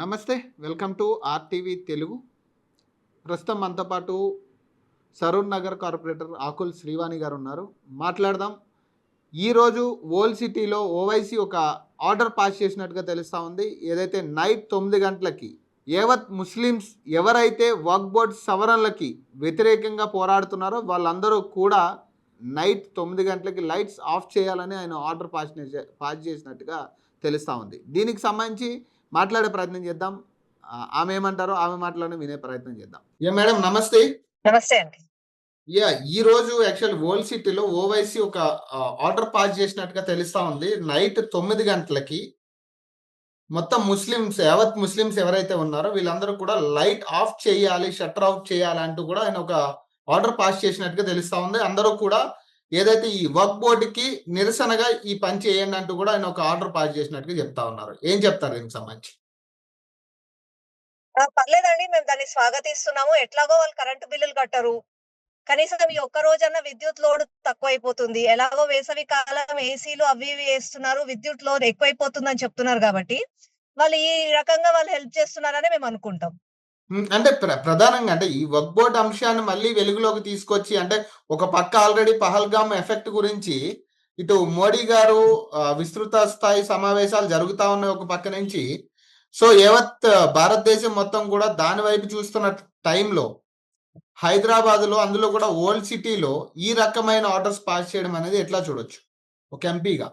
నమస్తే welcome to RTV Telugu. ప్రస్తుతం మనతో పాటు సరూర్ నగర్ కార్పొరేటర్ ఆకుల్ శ్రీవాణి గారు ఉన్నారు. మాట్లాడదాం. ఈరోజు ఓల్డ్ సిటీలో ఓవైసీ ఒక ఆర్డర్ పాస్ చేసినట్టుగా తెలుస్తూ ఉంది. ఏదైతే నైట్ తొమ్మిది గంటలకి యావత్ ముస్లిమ్స్ ఎవరైతే వర్క్ బోర్డ్ సవరణలకి వ్యతిరేకంగా పోరాడుతున్నారో వాళ్ళందరూ కూడా నైట్ తొమ్మిది గంటలకి లైట్స్ ఆఫ్ చేయాలని ఆయన ఆర్డర్ పాస్ పాస్ చేసినట్టుగా తెలుస్తూ ఉంది. దీనికి సంబంధించి మాట్లాడే ప్రయత్నం చేద్దాం. ఆ, ఆమె ఏమంటారో ఆమె మాటలను వినే ప్రయత్నం చేద్దాం. యా మేడం నమస్తే. నమస్తే అండి. యా ఈ రోజు యాక్చువల్ ఓల్డ్ సిటీలో ఓవైసీ ఒక ఆర్డర్ పాస్ చేసినట్టుగా తెలుస్తా ఉంది. నైట్ తొమ్మిది గంటలకి మొత్తం ముస్లిమ్స్ యావత్ ముస్లిమ్స్ ఎవరైతే ఉన్నారో వీళ్ళందరూ కూడా లైట్ ఆఫ్ చేయాలి షట్టర్ ఆఫ్ చేయాలి అంటూ కూడా ఆయన ఒక ఆర్డర్ పాస్ చేసినట్టుగా తెలుస్తా ఉంది. అందరూ కూడా ఏదైతే ఈ వర్క్ బోర్డుకి నిరసనగా ఈ పని చేయండి అంటూ కూడా ఆయన ఒక ఆర్డర్ పాస్ చేసినట్టుగా చెప్తా ఉన్నారు. ఏం చెప్తారు దీనికి సంబంధించి? పర్లేదండి. మేము దాన్ని స్వాగతిస్తున్నాము. ఎట్లాగో వాళ్ళు కరెంటు బిల్లులు కట్టరు. కనీసం ఈ ఒక్క రోజన్న విద్యుత్ లోడ్ తక్కువైపోతుంది. ఎలాగో వేసవి కాలం ఏసీలు అవి ఇవి వేస్తున్నారు. విద్యుత్ లోడ్ ఎక్కువైపోతుందని చెప్తున్నారు కాబట్టి వాళ్ళు ఈ రకంగా వాళ్ళు హెల్ప్ చేస్తున్నారని మేము అనుకుంటాం. అంటే ప్ర ప్రధానంగా అంటే ఈ వర్క్ బోర్డ్ అంశాన్ని మళ్ళీ వెలుగులోకి తీసుకొచ్చి అంటే ఒక పక్క ఆల్రెడీ పహల్గామ్ ఎఫెక్ట్ గురించి ఇటు మోడీ గారు విస్తృత స్థాయి సమావేశాలు జరుగుతా ఉన్నాయి ఒక పక్క నుంచి. సో యావత్ భారతదేశం మొత్తం కూడా దాని వైపు చూస్తున్న టైంలో హైదరాబాద్లో అందులో కూడా ఓల్డ్ సిటీలో ఈ రకమైన ఆర్డర్స్ పాస్ చేయడం అనేది ఎట్లా చూడొచ్చు? ఒక ఎంపీగా.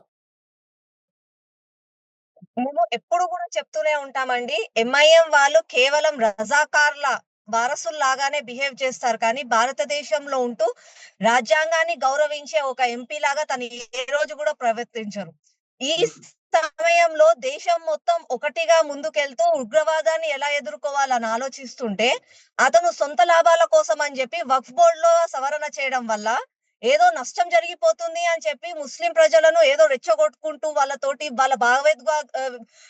మేము ఎప్పుడు కూడా చెప్తూనే ఉంటామండి ఎంఐఎం వాళ్ళు కేవలం రజాకార్ల వారసుల్లాగానే బిహేవ్ చేస్తారు. కానీ భారతదేశంలో ఉంటూ రాజ్యాంగాన్ని గౌరవించే ఒక ఎంపీ లాగా తను ఏ రోజు కూడా ప్రవర్తించరు. ఈ సమయంలో దేశం మొత్తం ఒకటిగా ముందుకెళ్తూ ఉగ్రవాదాన్ని ఎలా ఎదుర్కోవాలని ఆలోచిస్తుంటే అతను సొంత లాభాల కోసం అని చెప్పి వక్ఫ్ బోర్డ్లో సవరణ చేయడం వల్ల ఏదో నష్టం జరిగిపోతుంది అని చెప్పి ముస్లిం ప్రజలను ఏదో రెచ్చగొట్టుకుంటూ వాళ్ళతోటి వాళ్ళ భావోద్వా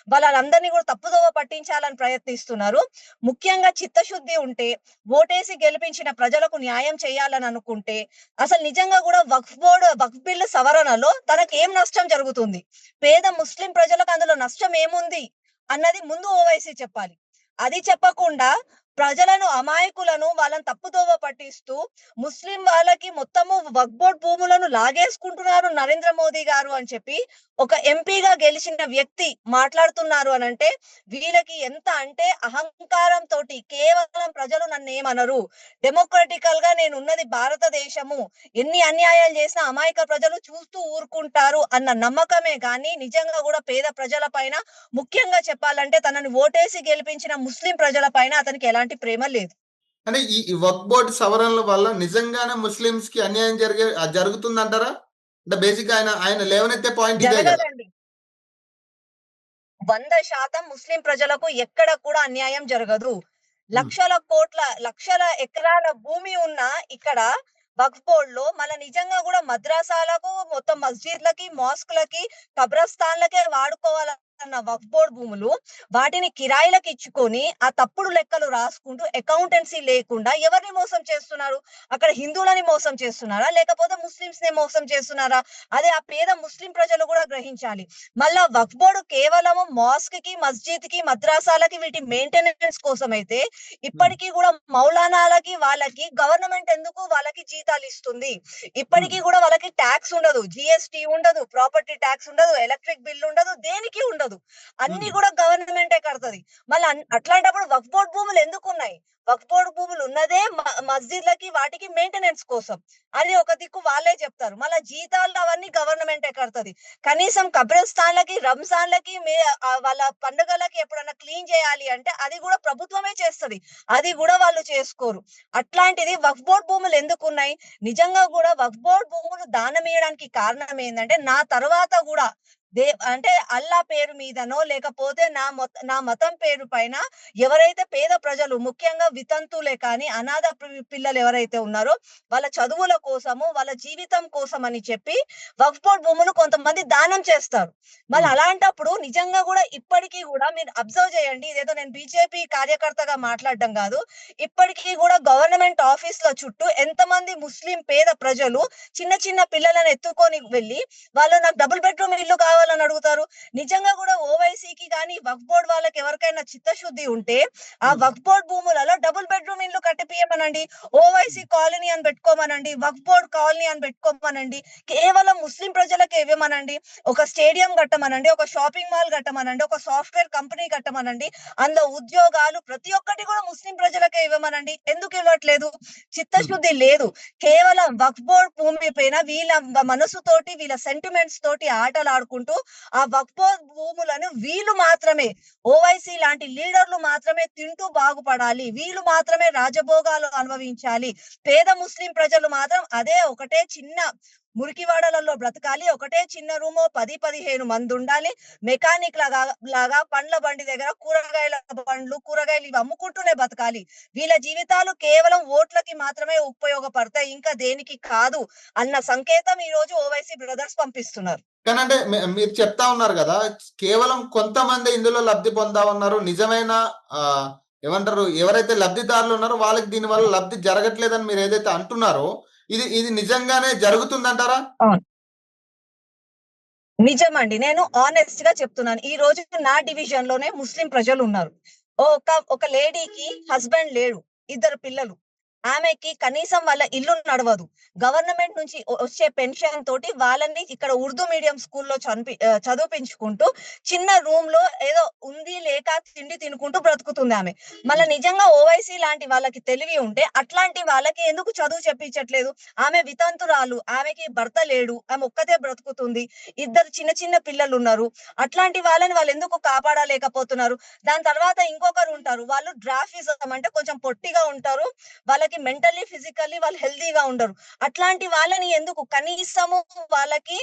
వాళ్ళందరినీ కూడా తప్పుదోవ పట్టించాలని ప్రయత్నిస్తున్నారు. ముఖ్యంగా చిత్తశుద్ధి ఉంటే ఓటేసి గెలిపించిన ప్రజలకు న్యాయం చేయాలని అనుకుంటే అసలు నిజంగా కూడా వక్ఫ్ బోర్డు వక్ఫ్ బిల్లు సవరణలో తనకు ఏం నష్టం జరుగుతుంది? పేద ముస్లిం ప్రజలకు అందులో నష్టం ఏముంది? అన్నది ముందు ఓవైసీ చెప్పాలి. అది చెప్పకుండా ప్రజలను అమాయకులను వాళ్ళని తప్పుదోవ పట్టిస్తూ ముస్లిం వాళ్ళకి మొత్తము వక్ఫ్ బోర్డ్ భూములను లాగేసుకుంటున్నారు నరేంద్ర మోదీ గారు అని చెప్పి ఒక ఎంపీగా గెలిచిన వ్యక్తి మాట్లాడుతున్నారు అని అంటే వీళ్ళకి ఎంత అంటే అహంకారం తోటి కేవలం ప్రజలు నన్ను ఏమనరు. డెమోక్రటికల్గా నేను ఉన్నది భారతదేశము. ఎన్ని అన్యాయాలు చేసినా అమాయక ప్రజలు చూస్తూ ఊరుకుంటారు అన్న నమ్మకమే కానీ నిజంగా కూడా పేద ప్రజల పైన ముఖ్యంగా చెప్పాలంటే తనని ఓటేసి గెలిపించిన ముస్లిం ప్రజల పైన అతనికి ఎలాంటి ప్రేమ లేదు. అంటే ఈ ఈ వర్క్ సవరణల వల్ల నిజంగానే ముస్లిమ్స్కి అన్యాయం జరిగే జరుగుతుందంటారా? అంటే బేసిక్ ఆయన ఆయన లేవనెత్తే పాయింట్ ఇదే కదా. వంద శాతం ముస్లిం ప్రజలకు ఎక్కడ కూడా అన్యాయం జరగదు. లక్షల కోట్ల లక్షల ఎకరాల భూమి ఉన్న ఇక్కడ వక్ఫ్ బోర్డ్లో మన నిజంగా కూడా మద్రాసాలకు మొత్తం మస్జిద్లకి మాస్కులకి కబ్రస్థాన్లకే వక్ఫ్ బోర్డ్ భూములు వాటిని కిరాయిలకు ఇచ్చుకొని ఆ తప్పుడు లెక్కలు రాసుకుంటూ అకౌంటెన్సీ లేకుండా ఎవరిని మోసం చేస్తున్నారు? అక్కడ హిందువులని మోసం చేస్తున్నారా? లేకపోతే ముస్లింస్ని మోసం చేస్తున్నారా? అదే ఆ పేద ముస్లిం ప్రజలు కూడా గ్రహించాలి. మళ్ళా వక్ఫ్ బోర్డు కేవలము మాస్క్కి మస్జిద్కి మద్రాసాలకి వీటి మెయింటెనెన్స్ కోసం అయితే ఇప్పటికీ కూడా మౌలానాలకి వాళ్ళకి గవర్నమెంట్ ఎందుకు వాళ్ళకి జీతాలు ఇస్తుంది? ఇప్పటికీ కూడా వాళ్ళకి ట్యాక్స్ ఉండదు. జిఎస్టి ఉండదు. ప్రాపర్టీ ట్యాక్స్ ఉండదు. ఎలక్ట్రిక్ బిల్ ఉండదు. దేనికి ఉండదు? అన్ని మ్మ్. కూడా గవర్నమెంటే కడుతుంది. మళ్ళీ అట్లాంటప్పుడు వక్ఫ్ బోర్డ్ భూములు ఎందుకు ఉన్నాయి వక్ఫ్ బోర్డ్ భూములు ఉన్నదే మస్జిద్లకి వాటికి మెయింటెనెన్స్ కోసం. అని ఒక దిక్కు వాళ్ళే చెప్తారు. మళ్ళీ జీతాలు అవన్నీ గవర్నమెంటే కడుతుంది. కనీసం కబ్రస్థాన్లకి రంజాన్లకి వాళ్ళ పండుగలకి ఎప్పుడైనా క్లీన్ చేయాలి అంటే అది కూడా ప్రభుత్వమే చేస్తది. అది కూడా వాళ్ళు చేసుకోరు. అట్లాంటిది వక్ఫ్ బోర్డ్ భూములు ఎందుకు ఉన్నాయి నిజంగా కూడా వక్ఫ్ బోర్డ్ భూములు దానం ఇవ్వడానికి కారణం ఏంటంటే నా తర్వాత కూడా దే అంటే అల్లా పేరు మీదనో లేకపోతే నా మొత్త నా మతం పేరు పైన ఎవరైతే పేద ప్రజలు ముఖ్యంగా వితంతులే కానీ అనాథ పిల్లలు ఎవరైతే ఉన్నారో వాళ్ళ చదువుల కోసము వాళ్ళ జీవితం కోసం అని చెప్పి వక్ఫ్ బోర్డ్ భూములు కొంతమంది దానం చేస్తారు. మళ్ళీ. అలాంటప్పుడు నిజంగా కూడా ఇప్పటికీ కూడా మీరు అబ్జర్వ్ చేయండి. ఇదేదో నేను బీజేపీ కార్యకర్తగా మాట్లాడడం కాదు. ఇప్పటికీ కూడా గవర్నమెంట్ ఆఫీస్లో చుట్టూ ఎంతమంది ముస్లిం పేద ప్రజలు చిన్న చిన్న పిల్లలను ఎత్తుకొని వెళ్ళి వాళ్ళు నాకు డబుల్ బెడ్రూమ్ ఇల్లు కావాలి వాళ్ళని అడుగుతారు. నిజంగా కూడా ఓవైసీకి కానీ వక్ బోర్డ్ వాళ్ళకి ఎవరికైనా చిత్తశుద్ధి ఉంటే ఆ. వక్ బోర్డ్ భూములలో డబుల్ బెడ్రూమ్ ఇల్లు కట్టిపియమనండి ఓవైసీ కాలనీ అని పెట్టుకోమనండి. వక్ బోర్డ్ కాలనీ అని పెట్టుకోమనండి. కేవలం ముస్లిం ప్రజలకే ఇవ్వమనండి. ఒక స్టేడియం కట్టమనండి. ఒక షాపింగ్ మాల్ కట్టమనండి. ఒక సాఫ్ట్వేర్ కంపెనీ కట్టమనండి. అందులో ఉద్యోగాలు ప్రతి ఒక్కటి కూడా ముస్లిం ప్రజలకే ఇవ్వమనండి. ఎందుకు ఇవ్వట్లేదు? చిత్తశుద్ధి లేదు. కేవలం వక్ఫ్ బోర్డ్ భూమి పైన వీళ్ళ మనసుతోటి వీళ్ళ సెంటిమెంట్స్ తోటి ఆటలు ఆడుకుంటూ ఆ వక్ఫ్ భూములను వీళ్ళు మాత్రమే ఓవైసీ లాంటి లీడర్లు మాత్రమే తింటూ బాగుపడాలి. వీళ్ళు మాత్రమే రాజభోగాలు అనుభవించాలి. పేద ముస్లిం ప్రజలు మాత్రం అదే ఒకటే చిన్న మురికివాడలలో బ్రతకాలి. ఒకటే చిన్న రూము పది పదిహేను మంది ఉండాలి. మెకానిక్ లాగా లాగా పండ్ల బండి దగ్గర కూరగాయల పండ్లు కూరగాయలు ఇవి అమ్ముకుంటూనే బతకాలి. వీళ్ళ జీవితాలు కేవలం ఓట్లకి మాత్రమే ఉపయోగపడతాయి. ఇంకా దేనికి కాదు అన్న సంకేతం ఈ రోజు ఓవైసీ బ్రదర్స్ పంపిస్తున్నారు. కానీ అంటే మీరు చెప్తా ఉన్నారు కదా కేవలం కొంతమంది ఇందులో లబ్ధి పొందా ఉన్నారు నిజమైన ఏమంటారు ఎవరైతే లబ్ధిదారులు ఉన్నారో వాళ్ళకి దీని వల్ల లబ్ధి జరగట్లేదని మీరు ఏదైతే అంటున్నారో ఇది ఇది నిజంగానే జరుగుతుందంటారా? నిజమండి. నేను ఆనెస్ట్గా చెప్తున్నాను. ఈ రోజు నా డివిజన్లోనే ముస్లిం ప్రజలు ఉన్నారు. ఒక ఒక లేడీకి హస్బెండ్ లేడు. ఇద్దరు పిల్లలు. ఆమెకి కనీసం వాళ్ళ ఇల్లు నడవదు. గవర్నమెంట్ నుంచి వచ్చే పెన్షన్ తోటి వాళ్ళని ఇక్కడ ఉర్దూ మీడియం స్కూల్లో చనిపి చదివించుకుంటూ చిన్న రూమ్లో ఏదో ఉంది లేక తిండి తినుకుంటూ బ్రతుకుతుంది ఆమె. మళ్ళీ నిజంగా ఓవైసీ లాంటి వాళ్ళకి తెలివి ఉంటే అట్లాంటి వాళ్ళకి ఎందుకు చదువు చెప్పించట్లేదు? ఆమె వితంతురాలు ఆమెకి భర్త లేడు ఆమె ఒక్కతే బ్రతుకుతుంది ఇద్దరు చిన్న చిన్న పిల్లలు ఉన్నారు అట్లాంటి వాళ్ళని వాళ్ళు ఎందుకు కాపాడలేకపోతున్నారు? దాని తర్వాత ఇంకొకరు ఉంటారు వాళ్ళు డ్రాఫిజం అంటే కొంచెం పొట్టిగా ఉంటారు వాళ్ళకి మెంటల్లీ ఫిజికల్లీ వాళ్ళు హెల్దీగా ఉండరు. అట్లాంటి వాళ్ళని ఎందుకు? కనీసము వాళ్ళకి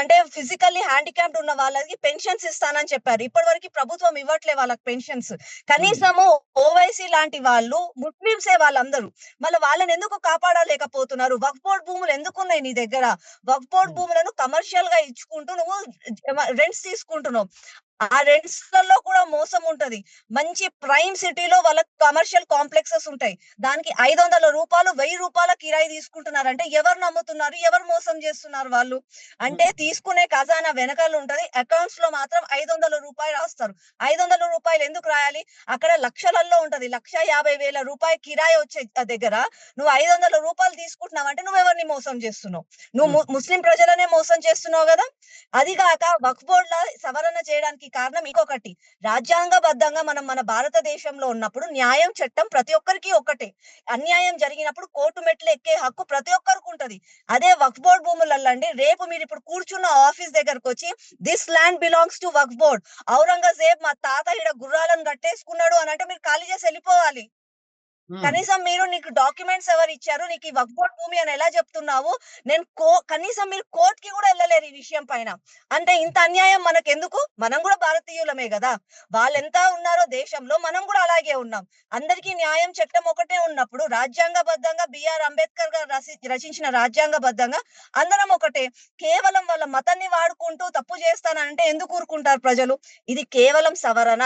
అంటే ఫిజికల్లీ హ్యాండిక్యాప్డ్ ఉన్న వాళ్ళకి పెన్షన్స్ ఇస్తానని చెప్పారు. ఇప్పటి వరకు ప్రభుత్వం ఇవ్వట్లే వాళ్ళకి పెన్షన్స్ కనీసము ఓవైసీ లాంటి వాళ్ళు ముస్లింసే వాళ్ళందరూ మళ్ళీ వాళ్ళని ఎందుకు కాపాడలేకపోతున్నారు? వక్ బోర్డ్ భూములు ఎందుకు ఉన్నాయి నీ దగ్గర? వక్ బోర్డ్. భూములను కమర్షియల్గా ఇచ్చుకుంటూ నువ్వు రెంట్స్ తీసుకుంటున్నావు. ఆ రెంట్స్లలో కూడా మోసం ఉంటది. మంచి ప్రైమ్ సిటీలో వాళ్ళ కమర్షియల్ కాంప్లెక్సెస్ ఉంటాయి. దానికి ఐదు వందల రూపాయలు వెయ్యి రూపాయల కిరాయి తీసుకుంటున్నారు అంటే ఎవరు నమ్ముతున్నారు? ఎవరు మోసం చేస్తున్నారు వాళ్ళు? అంటే తీసుకునే ఖజానా వెనకాల ఉంటది. అకౌంట్స్లో మాత్రం ఐదు వందల రూపాయలు రాస్తారు. ఐదు వందల రూపాయలు ఎందుకు రాయాలి? అక్కడ లక్షలలో ఉంటది. లక్ష యాభై వేల రూపాయలు కిరాయి వచ్చే దగ్గర నువ్వు ఐదు వందల రూపాయలు తీసుకుంటున్నావు అంటే నువ్వు ఎవరిని మోసం చేస్తున్నావు? నువ్వు ముస్లిం ప్రజలనే మోసం చేస్తున్నావు కదా? అది కాక వక్ఫ్ బోర్డ్ లా సవరణ చేయడానికి కారణం ఇంకొకటి. రాజ్యాంగబద్ధంగా మనం మన భారతదేశంలో ఉన్నప్పుడు న్యాయం చట్టం ప్రతి ఒక్కరికి ఒక్కటే. అన్యాయం జరిగినప్పుడు కోర్టు మెట్లు ఎక్కే హక్కు ప్రతి ఒక్కరికి ఉంటది. అదే వక్ఫ్ బోర్డ్ భూములల్లండి. రేపు మీరు ఇప్పుడు కూర్చున్న ఆఫీస్ దగ్గరకు వచ్చి this land belongs to Waqf board. Aurangzeb మా తాత ఈడ గుర్రాలను కట్టేసుకున్నాడు అని అంటే మీరు ఖాళీ చేసి వెళ్ళిపోవాలి. కనీసం మీరు నీకు డాక్యుమెంట్స్ ఎవరు ఇచ్చారు నీకు ఈ వక్ఫ్ బోర్డ్ భూమి అని ఎలా చెప్తున్నావు? నేను కో కనీసం మీరు కోర్ట్కి కూడా వెళ్ళలేరు ఈ విషయం పైన. అంటే ఇంత అన్యాయం మనకు ఎందుకు మనం కూడా భారతీయులమే కదా. వాళ్ళు ఎంత ఉన్నారో దేశంలో మనం కూడా అలాగే ఉన్నాం. అందరికీ న్యాయం చట్టం ఒకటే ఉన్నప్పుడు రాజ్యాంగబద్ధంగా బిఆర్ అంబేద్కర్ గారు రచి రచించిన రాజ్యాంగబద్ధంగా అందరం ఒకటే. కేవలం వాళ్ళ మతాన్ని వాడుకుంటూ తప్పు చేస్తానంటే ఎందుకు ఊరుకుంటారు ప్రజలు? ఇది కేవలం సవరణ.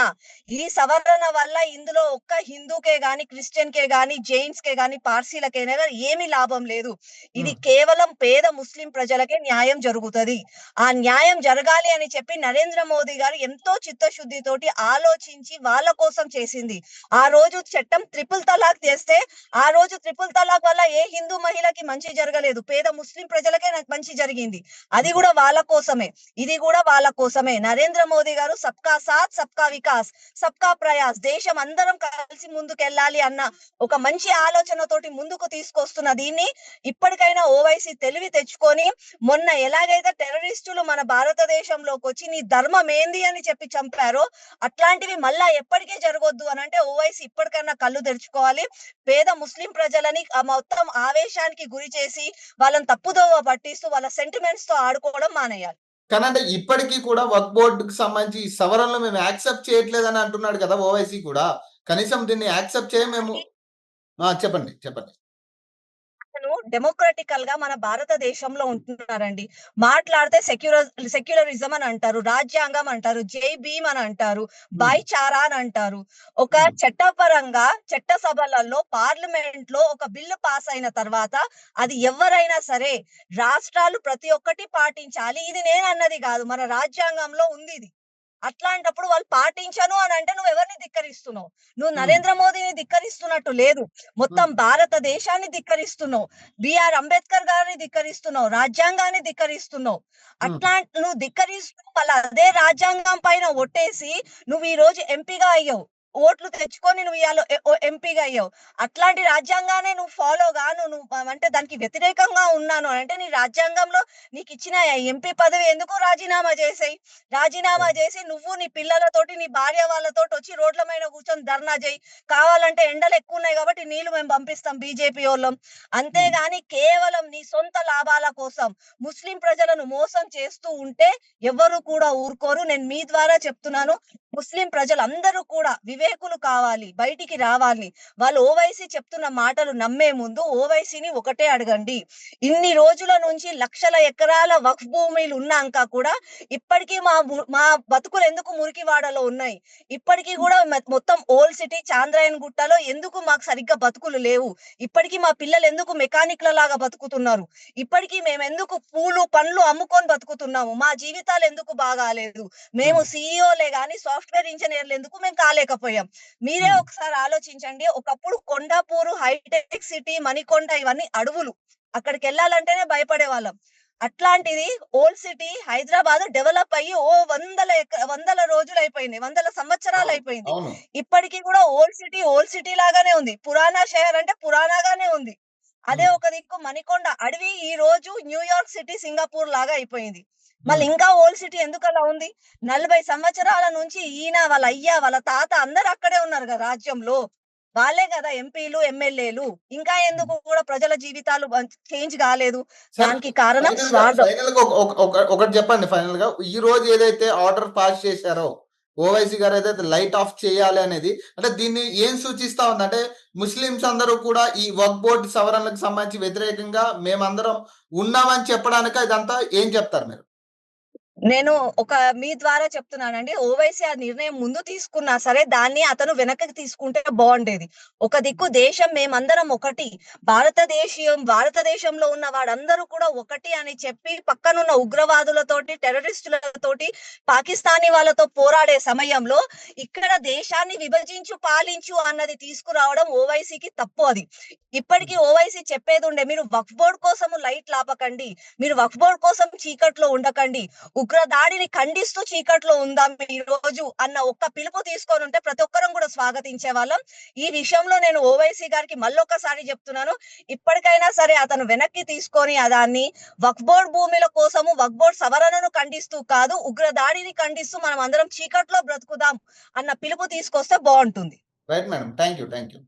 ఈ సవరణ వల్ల ఇందులో ఒక్క హిందూకే గాని క్రిస్టియన్ కే గాని జైన్స్ కే గాని పార్సీలకైనా ఏమీ లాభం లేదు. ఇది. కేవలం పేద ముస్లిం ప్రజలకే న్యాయం జరుగుతది. ఆ న్యాయం జరగాలి అని చెప్పి నరేంద్ర మోదీ గారు ఎంతో చిత్తశుద్ధితోటి ఆలోచించి వాళ్ళ కోసం చేసింది. ఆ రోజు చట్టం త్రిపుల్ తలాక్ చేస్తే ఆ రోజు త్రిపుల్ తలాక్ వల్ల ఏ హిందూ మహిళకి మంచి జరగలేదు. పేద ముస్లిం ప్రజలకే నాకు మంచి జరిగింది. అది కూడా వాళ్ళ కోసమే. ఇది కూడా వాళ్ళ కోసమే. నరేంద్ర మోదీ గారు సబ్కా సాత్ సబ్కా వికాస్ సబ్కా ప్రయాస్ దేశం అందరం కలిసి ముందుకెళ్ళాలి అన్న ఒక మంచి ఆలోచనతోటి ముందుకు తీసుకొస్తున్న దీన్ని ఇప్పటికైనా ఓవైసీ తెలివి తెచ్చుకొని మొన్న ఎలాగైతే టెర్రరిస్టులు మన భారతదేశంలోకి వచ్చి నీ ధర్మం ఏంది? అని చెప్పి చంపారో అట్లాంటివి మళ్ళా ఎప్పటికీ జరగొద్దు అని అంటే ఓవైసీ ఇప్పటికైనా కళ్ళు తెరుచుకోవాలి. పేద ముస్లిం ప్రజలని మొత్తం ఆవేశానికి గురి చేసి వాళ్ళని తప్పుదోవ పట్టిస్తూ వాళ్ళ సెంటిమెంట్స్తో ఆడుకోవడం మానేయాలి. కానీ అంటే ఇప్పటికీ కూడా వక్ బోర్డుకి సంబంధించి ఈ సవరణలు మేము యాక్సెప్ట్ చేయట్లేదని అంటున్నాడు కదా ఓవైసీ కూడా. కనీసం దీన్ని యాక్సెప్ట్ చేయ మేము చెప్పండి చెప్పండి. డెమోక్రటికల్గా మన భారతదేశంలో ఉంటున్నారండి. మాట్లాడితే సెక్యులర్ సెక్యులరిజం అని అంటారు రాజ్యాంగం అంటారు జై భీమ్ అని అంటారు భాయిచారా అని అంటారు. ఒక చట్టపరంగా చట్ట సభలలో పార్లమెంట్లో ఒక బిల్లు పాస్ అయిన తర్వాత అది ఎవరైనా సరే రాష్ట్రాలు ప్రతి ఒక్కటి పాటించాలి. ఇది నేను అన్నది కాదు. మన రాజ్యాంగంలో ఉంది ఇది. అట్లాంటప్పుడు వాళ్ళు పాటించను అని అంటే నువ్వు ఎవరిని ధిక్కరిస్తున్నావు? నువ్వు నరేంద్ర మోదీని ధిక్కరిస్తున్నట్టు లేదు. మొత్తం భారతదేశాన్ని ధిక్కరిస్తున్నావు. బిఆర్ అంబేద్కర్ గారిని ధిక్కరిస్తున్నావు. రాజ్యాంగాన్ని ధిక్కరిస్తున్నావు. అట్లా నువ్వు ధిక్కరిస్తూ మళ్ళీ అదే రాజ్యాంగం పైన ఒట్టేసి నువ్వు ఈ రోజు ఎంపీగా అయ్యావు. ఓట్లు తెచ్చుకొని నువ్వు ఇవాళ ఎంపీగా అయ్యావు. అట్లాంటి రాజ్యాంగానే నువ్వు ఫాలో గాను నువ్వు అంటే దానికి వ్యతిరేకంగా ఉన్నాను అంటే నీ రాజ్యాంగంలో నీకు ఇచ్చిన ఎంపీ పదవి ఎందుకు రాజీనామా చేసాయి? రాజీనామా చేసి నువ్వు నీ పిల్లలతోటి నీ భార్య వాళ్ళతోటి వచ్చి రోడ్ల మీద కూర్చొని ధర్నా చేయి. కావాలంటే ఎండలు ఎక్కువ ఉన్నాయి కాబట్టి నీళ్ళు మేము పంపిస్తాం బీజేపీ వాళ్ళం. అంతేగాని కేవలం నీ సొంత లాభాల కోసం ముస్లిం ప్రజలను మోసం చేస్తూ ఉంటే ఎవరు కూడా ఊరుకోరు. నేను మీ ద్వారా చెప్తున్నాను. ముస్లిం ప్రజలందరూ కూడా వివేకులు కావాలి బయటికి రావాలి. వాళ్ళు ఓవైసీ చెప్తున్న మాటలు నమ్మే ముందు ఓవైసీని ఒకటే అడగండి. ఇన్ని రోజుల నుంచి లక్షల ఎకరాల వక్ఫ్ భూమిలు ఉన్నాక కూడా ఇప్పటికీ మా ము- బతుకులు ఎందుకు మురికివాడలో ఉన్నాయి? ఇప్పటికీ కూడా మొత్తం ఓల్డ్ సిటీ చాంద్రాయన్ గుట్టలో ఎందుకు మాకు సరిగ్గా బతుకులు లేవు? ఇప్పటికీ మా పిల్లలు ఎందుకు మెకానిక్ల లాగా బతుకుతున్నారు? ఇప్పటికీ మేము ఎందుకు పూలు పండ్లు అమ్ముకొని బతుకుతున్నాము? మా జీవితాలు ఎందుకు బాగాలేదు? మేము సీఈఓలే గాని సాఫ్ట్వేర్ ఇంజనీర్లు ఎందుకు మేము కాలేకపోయాం? మీరే Hmm. ఒకసారి ఆలోచించండి. ఒకప్పుడు కొండాపూరు హైటెక్ సిటీ మణికొండ ఇవన్నీ అడవులు. అక్కడికి వెళ్ళాలంటేనే భయపడే వాళ్ళం అట్లాంటిది ఓల్డ్ సిటీ హైదరాబాద్ డెవలప్ అయ్యి ఓ వందల వందల రోజులు అయిపోయింది వందల సంవత్సరాలు అయిపోయింది. ఇప్పటికీ కూడా ఓల్డ్ సిటీ ఓల్డ్ సిటీ లాగానే ఉంది. పురాణా షహర్ అంటే పురాణాగానే ఉంది. అదే. ఒక దిక్కు మణికొండ అడవి ఈ రోజు న్యూయార్క్ సిటీ సింగపూర్ లాగా అయిపోయింది. మళ్ళీ ఇంకా ఓల్డ్ సిటీ ఎందుకు అలా ఉంది? నలభై సంవత్సరాల నుంచి ఈయన వాళ్ళ అయ్యా వాళ్ళ తాత అందరు అక్కడే ఉన్నారు కదా రాజ్యంలో. వాళ్ళే కదా ఎంపీలు ఎమ్మెల్యేలు. ఇంకా ఎందుకు కూడా ప్రజల జీవితాలు చేంజ్ కాలేదు? దానికి కారణం స్వార్థం. ఒకటి చెప్పండి ఫైనల్గా ఈ రోజు ఏదైతే ఆర్డర్ పాస్ చేశారో ఓవైసీ గారు ఏదైతే లైట్ ఆఫ్ చేయాలి అనేది అంటే దీన్ని ఏం సూచిస్తా ఉంది? అంటే ముస్లిమ్స్ అందరూ కూడా ఈ వర్క్ బోర్డు సవరణలకు సంబంధించి వ్యతిరేకంగా మేమందరం ఉన్నామని చెప్పడానికి ఇదంతా ఏం చెప్తారు మీరు? నేను ఒక మీ ద్వారా చెప్తున్నానండి. ఓవైసీ ఆ నిర్ణయం ముందు తీసుకున్నా సరే దాన్ని అతను వెనక్కి తీసుకుంటే బాగుండేది. ఒక దిక్కు దేశం మేమందరం ఒకటి. భారతదేశం భారతదేశంలో ఉన్న వాడందరూ కూడా ఒకటి అని చెప్పి పక్కనున్న ఉగ్రవాదులతోటి టెర్రరిస్టులతోటి పాకిస్తానీ వాళ్ళతో పోరాడే సమయంలో ఇక్కడ దేశాన్ని విభజించు పాలించు అన్నది తీసుకురావడం ఓవైసీకి తప్పు అది. ఇప్పటికీ ఓవైసీ చెప్పేది ఉండే మీరు వక్ఫ్ బోర్డ్ కోసం లైట్ లాపకండి. మీరు వక్ఫ్ బోర్డ్ కోసం చీకట్లో ఉండకండి. ఉగ్ర దాడిని ఖండిస్తూ చీకట్లో ఉందాం ఈ రోజు అన్న ఒక్క పిలుపు తీసుకొని ఉంటే ప్రతి ఒక్కరం కూడా స్వాగతించే వాళ్ళం ఈ విషయంలో నేను ఓవైసీ గారికి మళ్ళొక్కసారి చెప్తున్నాను. ఇప్పటికైనా సరే అతను వెనక్కి తీసుకొని దాన్ని వక్బోర్డ్ భూమిల కోసము వక్ఫ్ బోర్డ్ సవరణను ఖండిస్తూ కాదు ఉగ్ర దాడిని ఖండిస్తూ మనం అందరం చీకట్లో బ్రతుకుదాం అన్న పిలుపు తీసుకొస్తే బాగుంటుంది. Right madam thank you thank you